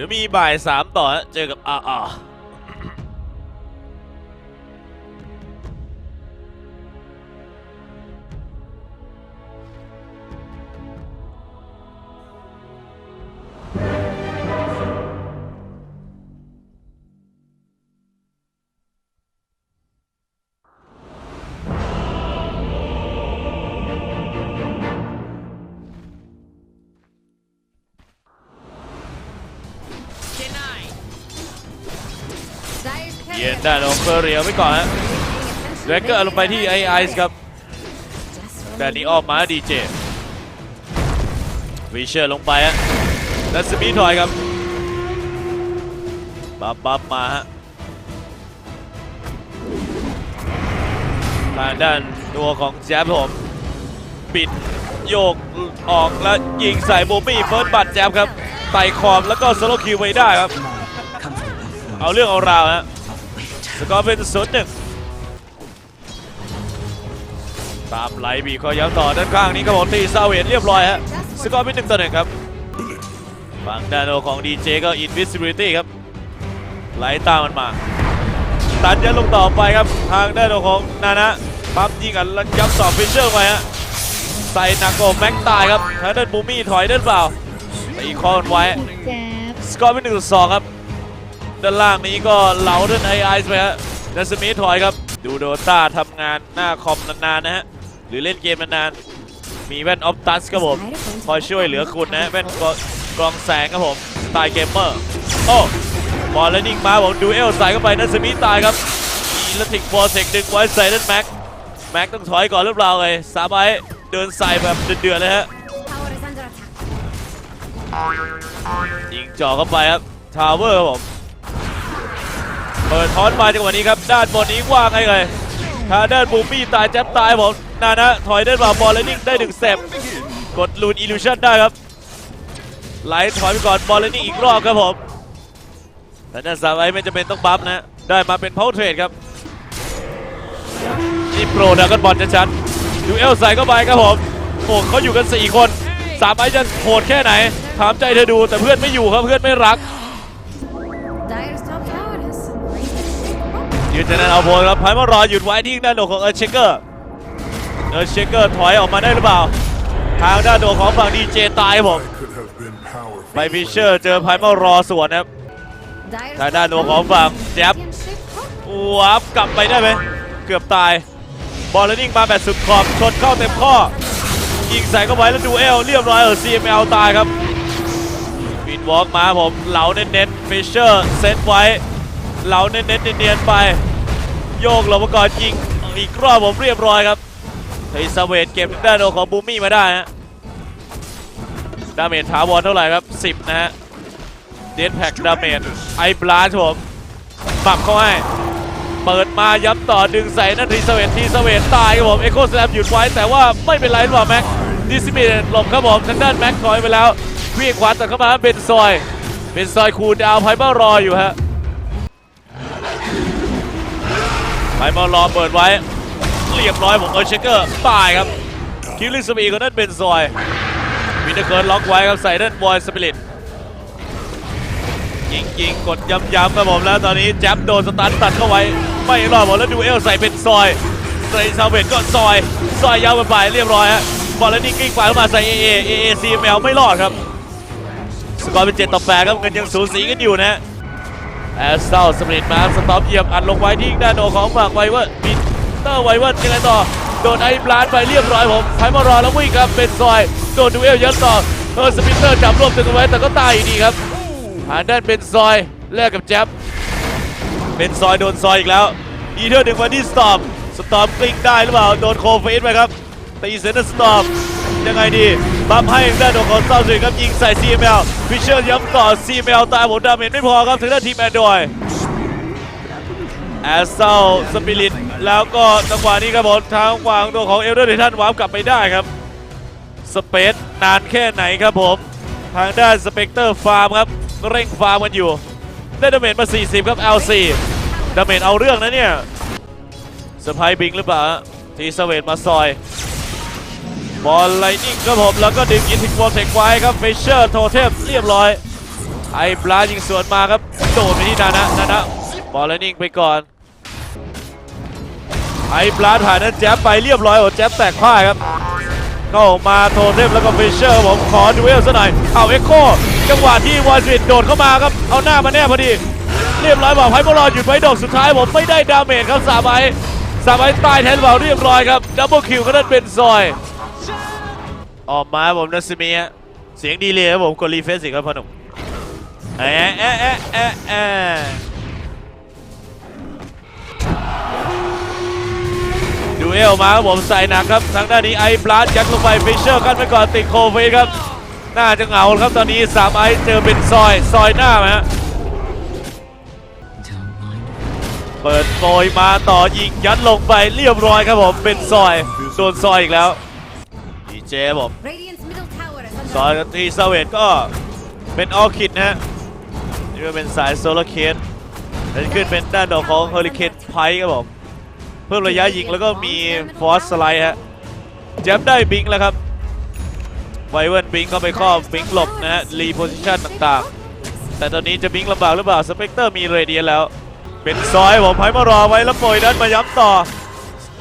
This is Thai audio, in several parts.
ดี๋ยวมีบ่ายสามต่อเจอกับอาอา เย็นได้านของเฟอร์เรียไว้ก่อนฮะแร็กเกอร์ลงไปที่ไอไอซ์ครับแต่นี้ออกมาดีเจวิเชอร์ลงไปฮะแล้วสปีดถอยครับบับบับมาฮะทางด้านตัวของแจ๊บผมปิดโยกออกแล้วยิงใส่โบมี่เฟิร์สบัตแจ๊บครับ ไต่ขอบแล้วก็สโลคิวไว้ได้ครับ เอาเรื่องเอาราวฮะสกอร์เป็นศูนย์หนึ่งตามไหลบีบเขาย้ำต่อด้านข้างนี้ครับผมตีซาเวนเรียบร้อยฮะสกอร์เป็นหนึ่งต่อหนึ่งครับฝั่งดานโนของดีเจก็ Invisibility ครับไหลตามมันมา ตันยันลงต่อไปครับ ทางด้านโนของนานะปั๊มยิงกันแล้วย้ำต่อฟิชเชอร์ไปฮะใส่หนักกว่าแม็กตายครับทางด้านบูมี่ถอยได้หรือเปล่า ตีคอมันไว้แจ๊บสกอร์เป็นหนึ่งต่อสองครับ ด้านล่างนี้ก็เหลาด้านไอไอซ์ไปฮะดัสมิธถอยครับ ดูโดต้าทำงานหน้าคอมนานๆนะฮะ หรือเล่นเกมนานๆ มีแว่นออฟตัสครับผมคอยช่วยเหลือคุณนะฮะแว่นกรกรองแสงครับผมสไตล์เกมเมอร์ โอ้บอลแล้วนิ่งมาผมดูเอลใส่เข้าไปดัสมิธตายครับอีลติกบอลเทคดึงไว้ใส่ด้านแม็ก แม็กต้องถอยก่อนหรือเปล่าเลยสามไอเดินใส่แบบเดือดๆเลยฮะ ยิงจ่อเข้าไปครับทาวเวอร์ครับผมเปิดทอนมาจังหวะนี้ครับด้านบนนี้ว่างไงเลยทาด้านบูมี่ตายแจ๊บตายผมนานะถอยได้เปล่าบอลเลนนิ่งได้หนึ่งเซฟกดลูนอิลูชันได้ครับไหลถอยไปก่อนบอลเลนนิ่งอีกรอบครับผมแต่นั่นสามไอ้ไม่จำเป็นต้องบัฟนะได้มาเป็นเพาเทรดครับนี่โปรดากอนบอลชัดๆดูเอลใส่เข้าไปครับผมโอ้เขาอยู่กัน 4 คนสามไอ้จะโหดแค่ไหน ถามใจเธอดูแต่เพื่อนไม่อยู่ครับเพื่อนไม่รัก Dire's top tower is ยืนจะนั้นเอาโพลครับพายมารอหยุดไว้ที่ด้านโดของเอิร์ธเชคเกอร์เอิร์ธเชคเกอร์ถอยออกมาได้หรือเปล่า ทางด้านโดของฝั่งดีเจตายครับผม could have been powerful. ไปฟิชเชอร์เจอพายมารอสวนนะครับ Dire's ทางด้านโดของฝั่งแจ๊บ championship วับกลับไปได้ไหมเกือบตายบอลเลนนิ่งมาแบบสุดขอบชนเข้าเต็มข้อยิงใส่เข้าไปแล้วดูเอลเรียบร้อยเออ CML ตายครับ วินวอล์กมาผมเหลาเน้นๆฟิชเชอร์เซตไว้เหลาเน้นๆเนียนๆไป โยกหลบก่อนยิงอีกรอบผมเรียบร้อยครับเฮ้ยสเวตเก็บด้านโดของบูมี่มาได้ฮะดาเมจถาวรเท่าไหร่ครับ 10 นะฮะเดนแพ็กดาเมจไอบลาชผมปักเข้าให้ เปิดมาย้ำต่อดึงใส่นั่นทีสเวตทีสเวตตายครับผมเอโคสแลมหยุดไว้แต่ว่าไม่เป็นไรหรือเปล่าแม็กดิสเนตหลบครับผมทางด้านแม็กถอยไปแล้ว เวียงขวาตัดเข้ามาเป็นซอยเป็นซอยคูดาวไพเมอร์รออยู่ฮะไพเมอร์รอเปิดไว้เรียบร้อยผมเออร์เชเกอร์ตายครับคิลลิ่งสปีก็นั่นเป็นซอยวินเทอร์เคิร์ดล็อกไว้ครับใส่ด้านบอยสปิริตยิงยิงกดย้ำๆครับผมแล้วตอนนี้แจ๊บโดนสตันตัดเข้าไว้ ไม่รอดผมแล้วดูเอลใส่เป็นซอยใส่ซาเวตก็ซอย ซอยยาวไปเรียบร้อยฮะบอลแล้วนี่กิ้งไปเข้ามาใส่เอเอเอเอซีเอลไม่รอดครับ สกอร์เป็น7ต่อ8ครับเงินยังสูสีกันอยู่นะแอสเซลสปริตมาสต็อปเหยียบอัดลงไว้ที่ด้านโนของฝั่งไวเวอร์บินเตอร์ไวเวอร์ยังไงต่อ โดนไอ้บลานไปเรียบร้อยผมไพมารอแล้ววิ่งครับเป็นซอย โดนดูเอลยัดต่อเออสปินเตอร์จับรวบตึงไว้แต่ก็ตายดีครับทาด้านเป็นซอยแลกกับแจ๊บเป็นซอยโดนซอยอีกแล้วอีเทอร์ดึงมาที่สตอมสตอมกลิ้งได้หรือเปล่าโดนโคเฟสไปครับตีเซนต์สตอม ยังไงดีบัมให้ด้านของเซาสิครับยิงใส่ CML ฟิชเชอร์ย้ำต่อ CML ตายผมดาเมจไม่พอครับถึงด้านทีมแอนดรอยแอสเซลสปิริตแล้วก็จังหวะนี้ครับผมทางวางตัวของเอลเดอร์เดทันวาร์ปกลับไปได้ครับสเปซนานแค่ไหนครับผม ทางด้านสเปกเตอร์ฟาร์มครับเร่งฟาร์มกันอยู่ ได้ดาเมจมา 40 ครับ L4 ดาเมจเอาเรื่องนะเนี่ยสไปบิงหรือเปล่าทีสเวตมาซอย บอลไลนิ่งครับผมแล้วก็ดึงยินทิกวอลเทคไว้ครับเฟเชอร์โทเทมเรียบร้อยไอ้บลายิงสวนมาครับโดดไปที่นานะนานะบอลแล้วนิ่งไปก่อนไอ้บลาถ่ายนั้นแจ๊บไปเรียบร้อยโอ้แจ๊บแตกพ่ายครับเข้ามาโทเทมแล้วก็เฟเชอร์ผมขอดูเอลซะหน่อยเอาเอ็กโคจังหวะที่วอลสวิตโดดเข้ามาครับเอาหน้ามาแน่พอดีเรียบร้อยบอกไพ่บอลหยุดไว้ดอกสุดท้ายผมไม่ได้ดาเมจครับสามไอสามไอตายแทนเบาเรียบร้อยครับดับเบิลคิวก็นั่นเป็นซอย ออกมาผมนัสมีฮะเสียงดีเลยครับผมกดรีเฟซสิครับพอหนุ่มแอะแอะแอะแอะแอะดูเอลมาครับผมใส่หนักครับทางด้านนี้ไอ้บลัสยัดลงไปฟิชเชอร์กันไปก่อนติดโควิดครับน่าจะเหงาครับตอนนี้สามไอเจอเป็นซอยซอยหน้าไหมฮะเปิดโปยมาต่อยิงยัดลงไปเรียบร้อยครับผมเป็นซอยโดนซอยอีกแล้ว เจผม Radiant's middle tower is under ซอยทีซาเวตก็เป็นออคิดนะฮะนี่ก็เป็นสายโซลาร์เคนแล้วขึ้นเป็นด้านดอกของเฮอริเคนไพครับผมเพิ่มระยะยิงแล้วก็มีฟอสสไลด์ฮะแจมได้บิงแล้วครับไวเวิร์นบิงเข้าไปครอบบิงหลบนะฮะรีโพซิชันต่างๆ แต่ตอนนี้จะบิงลำบากหรือเปล่าสเปกเตอร์มีเรเดียนแล้ว เป็นซอยผมไพ่มารอไว้แล้วโปรยนั้นมาย้ำต่อ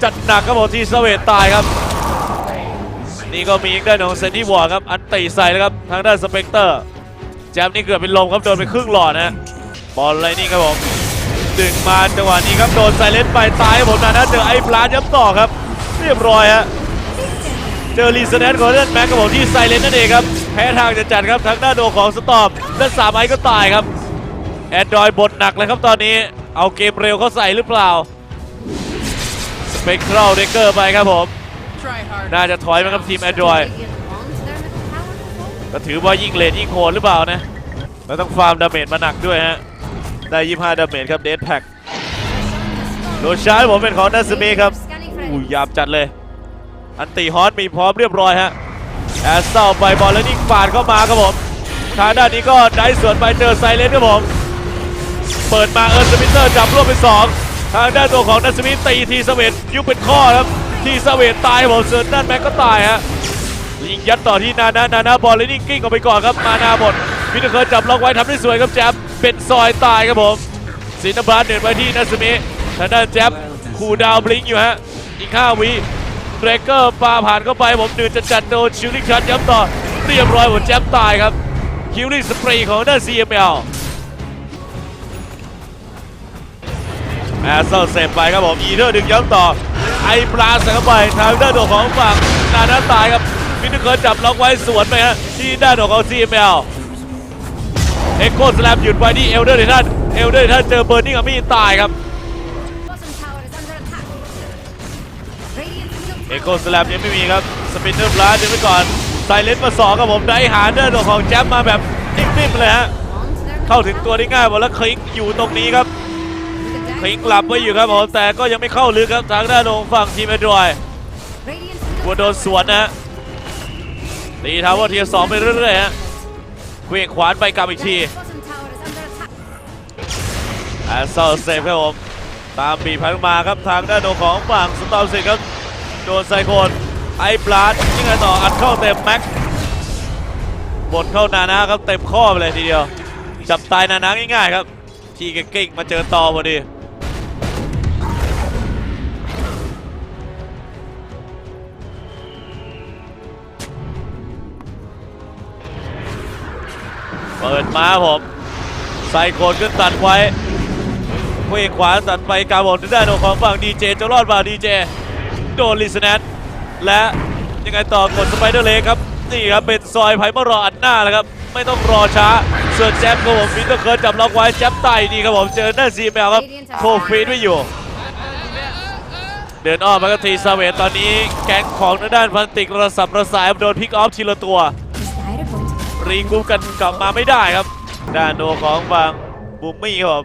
จัดหนักครับผมที่สเวตตายครับ นี่ก็มีอีกด้านของเซนดี้วอร์ครับ อันตีใส่แล้วครับ ทางด้านสเปกเตอร์ แจมนี่เกือบเป็นลมครับ โดนไปครึ่งหลอดนะบอลอะไรนี่ครับผม ดึงมาจังหวะนี้ครับ โดนไซเลนไปตายผมนะนะเจอไอ้พลาสย้ำต่อครับ เรียบร้อยฮะ เจอรีสแนนของเล่นแม็กกับผมที่ไซเลนนั่นเองครับ แพ้ทางจะจัดครับทางด้านโดของสตอมด้านสามไอ้ก็ตายครับ แอนดรอยบทหนักเลยครับตอนนี้ เอาเกมเร็วเขาใส่หรือเปล่า สเปกเทรลเดกเกอร์ไปครับผม น่าจะถอยมาครับทีมแอนดรอย Radiant owns their middle tower before. ก็ถือว่ายิ่งเลนยิ่งโหดหรือเปล่านะ แล้วต้องฟาร์มดาเมจมาหนักด้วยฮะ ได้ 25 ดาเมจครับเดสแพ็กโดนชาร์จผมเป็นของนัสเมครับ Scanning for อู้ enemies. ยาบจัดเลย อันตีฮอตมีพร้อมเรียบร้อยฮะ แอสเซาไปบอลแล้วนิ่งปาดเข้ามาครับผมทางด้านนี้ก็ได้สวนไปเจอไซเลนครับผม เปิดมาเอิร์นสมิเตอร์จับรวบเป็นสองทางด้านตัวของนัสมิตีทีสเวตยุบเป็นข้อครับ ทีสเวตตายครับผมเซิร์นด้านแม็กก็ตายฮะยิงยัดต่อที่นานานานาบอลเลยนิ่งกิ้งออกไปก่อนครับมานาบดมิเตอร์เคิร์จับล็อกไว้ทำได้สวยครับแจ๊บเป็นซอยตายครับผมสินบาสเดินไปที่นัสมิทางด้านแจ๊บคูลดาวบลิงอยู่ฮะอีก5วิเรเกอร์ปาผ่านเข้าไปผมดื่นจัดจัดๆโดนชิลลิชัดย้ำต่อเรียบร้อยหมดแจ๊บตายครับคิวลิ่สเปรย์ของด้าน CML แอสเซลเซฟไปครับผมอีเทอร์ดึงย้ำต่อ ไอปลาใส่เข้าไปทางด้านโดของฝั่งนานาตายครับมิเตอร์เคิร์จับล็อกไว้สวนไปฮะที่ด้านโดของ CML เอ็กโคสแลมหยุดไว้ที่เอลเดอร์เดท่านเอลเดอร์เดท่านเจอเบอร์นิ่งอามี่ตายครับเอ็กโคสแลมยังไม่มีครับสปินเนอร์บลัสเดินไปก่อนไซเลนมาสองครับผมได้หาเดอร์โดของแจ๊บมาแบบนิ่มๆเลยฮะเข้าถึงตัวได้ง่ายหมดแล้วคลิงอยู่ตรงนี้ครับ คลิงหลับไว้อยู่ครับผมแต่ก็ยังไม่เข้าลึกครับทางด้านของฝั่งทีมแอนดรอยบัวโดนสวนนะตีทาวเวอร์เทียสองไปเรื่อยๆฮะเควียงขวานไปกลับอีกทีแอสเซลเซฟครับผมตามบีพันมาครับทางด้านของฝั่งสตอมสิครับโดนไซโคนไอ้ปลาดยังไงต่ออัดเข้าเต็มแม็กบดเข้านานะครับเต็มข้อไปเลยทีเดียวจับตายนานาง่ายๆครับทีเก่งมาเจอต่อพอดี เปิดมาผมไซโคนขึ้นตัดไว้เว้งขวาตัดไปกาบอลด้านของฝั่งดีเจจะรอดมาดีเจโดนลิสแนทและยังไงต่อกดสไปเดอร์เลกครับนี่ครับเป็นซอยไผ่มารออัดหน้าแล้วครับ ไม่ต้องรอช้าส่วนแจ๊บครับผมมิเตอร์เคิร์จับล็อกไว้แจ๊บไต่ดีครับผมเจอหน้าซีแมวครับโคฟีดไม่อยู่ เดินอ้อมมาก็ทีซาเวตตอนนี้แก๊งของด้านพันติกระสับระสายโดนพิกออฟทีละตัว รีกรุ๊ปกันกลับมาไม่ได้ครับด้านโนของบางบุมมี่ครับผม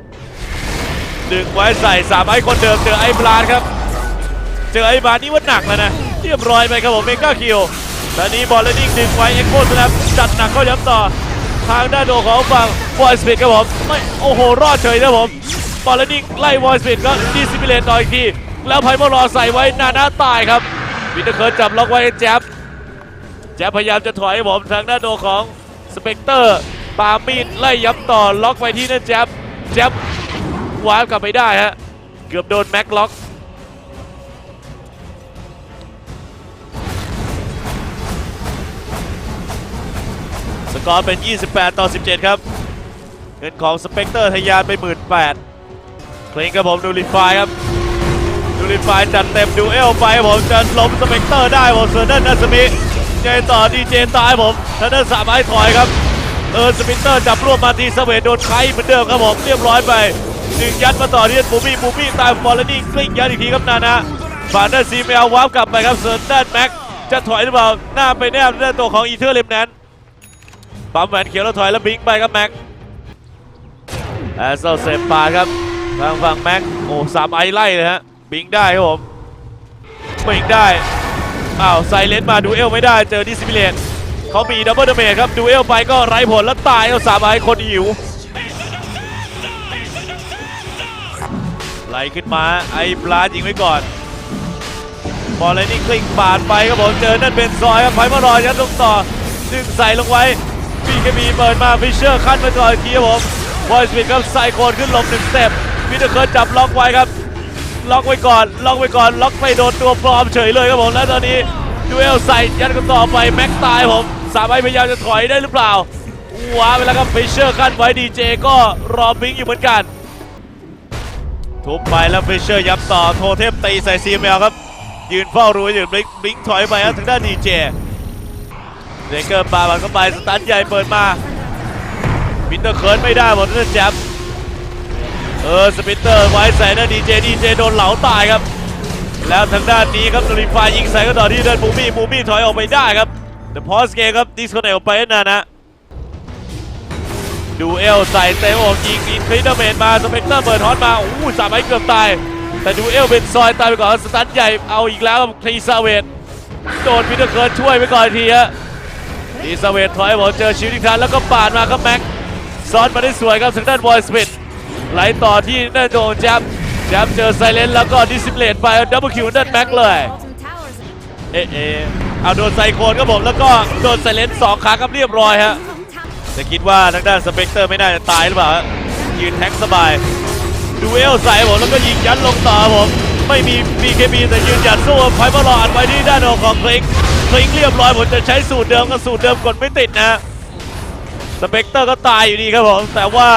ดึงไว้ใส่สามไอ้คนเดิมเจอไอ้บลาดครับเจอไอ้บลาดนี่ว่าหนักแล้วนะเรียบร้อยไปครับผมเมก้าคิวตอนนี้บอลเลนนิ่งดึงไว้เอ็กโคสแลมจัดหนักเข้าย้ำต่อทางด้านโนของฝั่งวอยสปีดครับผมไม่โอ้โหรอดเฉยนะผมบอลเลนนิ่งไล่วอยสปีดก็ดีซิมิเลตต่ออีกทีแล้วไพมอลรอใส่ไว้นาหน้าตายครับวินเตอร์เคิร์จับล็อกไว้แจ๊บแจ๊บพยายามจะถอยผมทางด้านโดของ สเปกเตอร์ปามีดไล่ยับต่อล็อกไปที่นั่นแจ๊บแจ๊บวาร์ปกลับไปได้ฮะ เกือบโดนแม็กล็อกสกอร์เป็น 28 ต่อ 17 ครับ เงินของสเปกเตอร์ทะยานไป 18เพลงครับผมดูรีไฟครับดูรีไฟจัดเต็มดูเอลไปผมจะล้มสเปกเตอร์ได้ผมเซอร์เดนนัสมิ ใจต่อดีเจตายผมเซอร์เดนสามไม้ถอยครับ เออสปินเตอร์จับรวบมาทีสเวดโดนไคเหมือนเดิมครับผมเรียบร้อยไปหนึ่งยัดมาต่อที่บูมี่บูมี่ตายบอลแล้วนี่กลิ้งยัดอีกทีครับนานะผ่านด้านซีเมลวาร์ปกลับไปครับเซอร์เดนแม็กจะถอยหรือเปล่าหน้าไปแนบด้านตัวของอีเทอร์เลมแนนปั๊มแหวนเขียวแล้วถอยแล้วบิงไปครับแม็กแอสเซลเซมปาครับทางฝั่งแม็กโอ้สามไอไล่เลยฮะบิงได้ครับผมบิงได้ อ้าวไซเลนมาดูเอลไม่ได้เจอดิสมิเลนเขามีดับเบิลดาเมจครับดูเอลไปก็ไร้ผลแล้วตายเอาสามไอคนหิวไหลขึ้นมาไอ้ปลายิงไว้ก่อนบอลเลยนี่กลิ้งปาดไปครับผมเจอนั่นเป็นซอยครับไฟมารอยัดลงต่อดึงใส่ลงไว้บีเคบีเปิดมาฟิชเชอร์ขั้นไปก่ออีกทีครับผมบอยสปิดครับใส่โคนขึ้นหลบหนึ่งสเต็ปพีเตอร์เคิร์ดจับล็อกไว้ครับ ล็อกไว้ก่อนล็อกไว้ก่อนล็อกไม่โดนตัวปลอมเฉยเลยครับผมแล้วตอนนี้ดูเอลใส่ยัดกันต่อไปแม็กตายผมสามไอพยายามจะถอยได้หรือเปล่าว้าไปแล้วครับเฟเชอร์ขั้นไว้ดีเจก็รอบิงอยู่เหมือนกันทุบไปแล้วเฟเชอร์ยับต่อโทเทมตีใส่ซีเมลครับยืนเฝ้ารู้อยู่บิงบิงถอยไปครับถึงด้านดีเจเดเกอร์ปาบันเข้าไปสตันใหญ่เปิดมาวินเตอร์เคิร์นไม่ได้หมดนั่นแจ๊บ เออสปินเตอร์ไว้ใส่หน้าดีเจดีเจโดนเหลาตายครับ แล้วทางด้านนี้ครับนูริฟายยิงใส่ก็ต่อที่เดินมูมี่มูมี่ถอยออกไปได้ครับเดอะพอสเกมครับดิสคอนเนลไปนะนะดูเอลใส่เตะออกยิงอินคริสเดเมนมาสเปกเตอร์เปิดฮอตมาอู้สามไม้เกือบตาย แต่ดูเอลเป็นซอยตายไปก่อนสตันใหญ่เอาอีกแล้วครับคลีซาเวตโดนพีเตอร์เคิร์นช่วยไปก่อนทีฮะคลีซาเวตถอยบอกเจอชิวอีกครั้งแล้วก็ปาดมาครับแม็กซ้อนมาได้สวยครับทางด้านบอยสมิธ ไหลต่อที่นั่นโดนแจ๊บแจ๊บเจอไซเลนแล้วก็ดิสซิปเลนไปดับเบิลคิวนั่นแม็กเลย เอเอะเอาโดนไซโคนครับผมแล้วก็โดนไซเลนสองครั้งครับเรียบร้อยฮะ Ultimate tower. แต่คิดว่าทางด้านสเปกเตอร์ไม่น่าจะตายหรือเปล่ายืนแท็กสบายดูเอลใส่ผมแล้วก็ยิงยันลงต่อผมไม่มี BKB แต่ยืนหยัดสู้ไฟบอลลออัดไว้ที่ด้านของคลิกคลิกเรียบร้อยผมจะใช้สูตรเดิมก็สูตรเดิมกดไม่ติดนะสเปกเตอร์ก็ตายอยู่ดีครับผมแต่ว่า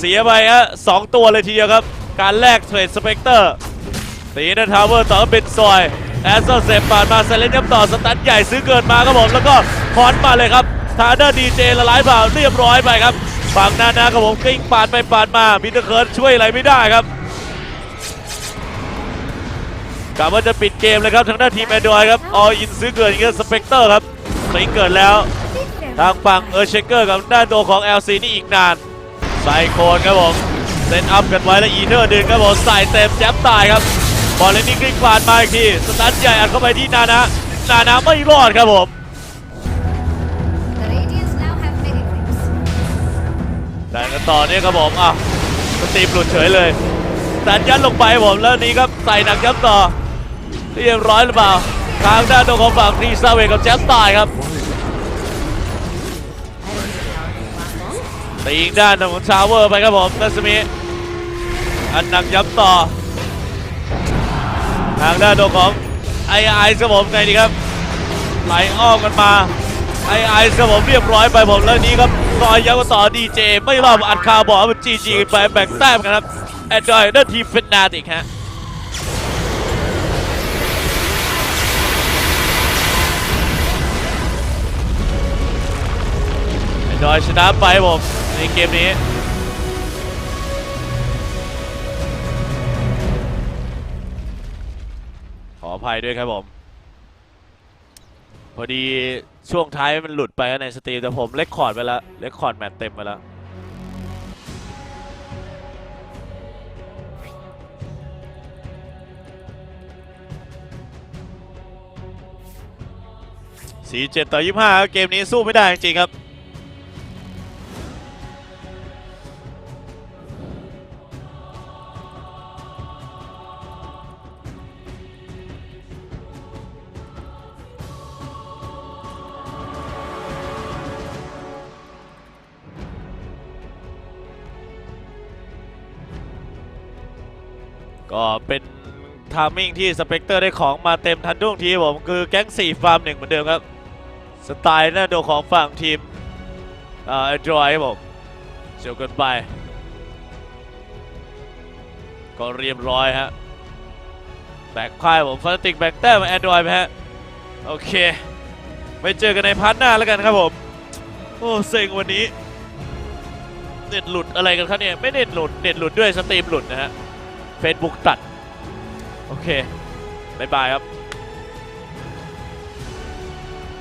เสียไปฮะสองตัวเลยทีเดียวครับ การแลกเทรดสเปกเตอร์ตีนัทาวเวอร์ต่อเป็นซอยแอสเซอร์เซปปาดมาเซเลนยับต่อสตันใหญ่ซื้อเกินมาครับผมแล้วก็คอนมาเลยครับทาเดอร์ดีเจละลายเปล่าเรียบร้อยไปครับฝั่งนานาครับผมกิ้งปาดไปปาดมามิเตอร์เคิร์ดช่วยอะไรไม่ได้ครับกะว่าจะปิดเกมเลยครับทางด้านทีมแอนดรอยครับออินซื้อเกินอย่างเงี้ยสเปกเตอร์ครับกลิ้งเกิดแล้ว ทางฝั่งเออร์เชเกอร์กับด้านตัวของ LC นี่อีกนาน ไซโคนครับผมเซตอัพกันไว้แล้วอีเทอร์ดึงครับผมใส่เต็มแจ๊บตายครับบอลเลนนี่กลิ้งผ่านมาอีกทีสตันใหญ่อัดเข้าไปที่นานะนานะไม่รอดครับผม The Radiants now have many creeps. แต่กันต่อเนี่ยครับผมอะสตีมหลุดเฉยเลยสตันยัดลงไปครับผมแล้วนี้ครับใส่หนักย้ำต่อเรียบร้อยหรือเปล่าทางด้านตัวของฝั่งทีซาเวกับแจ๊บตายครับ ตีอีกด้านของชาวเวอร์ไปครับผมนัสมิอันหนักย้ำต่อ ทางด้านตัวของไอไอครับผมไงดีครับ ไหลอ้อมกันมาไอไอครับผมเรียบร้อยไปผมแล้วนี้ครับซอยย้ำกันต่อดีเจไม่รอบอัดคาบอกมันจีจีไปแบ่งแต้มกันครับแอนดรอยนั่นทีมเป็นนาติกฮะแอนดอยชนะไปผม ในเกมนี้ขออภัยด้วยครับผม พอดีช่วงท้ายมันหลุดไปในสตรีมแต่ผมเลคคอร์ดไปแล้วเลคคอร์ดแมตช์เต็มไปแล้วสี่เจ็ดต่อยี่ห้าเกมนี้สู้ไม่ได้จริงครับ ทามมิ่งที่สเปกเตอร์ได้ของมาเต็มทันท่วงทีผมคือแก๊ง4ฟาร์มหนึ่งเหมือนเดิมครับสไตล์หน้าโดของฝั่งทีมเอ่อ Android ครับผมเชียวกันไป ก็เรียบร้อยฮะแบกค่ายผมฟาติกแบกแต้มแอนดรอยไหมฮะโอเคไปเจอกันในพาร์ทหน้าแล้วกันครับผมโอ้เซ็งวันนี้เน็ตหลุดอะไรกันครับเนี่ยไม่เน็ตหลุดเน็ตหลุดด้วยสตรีมหลุดนะฮะ Facebook ตัด โอเคบายบายครับ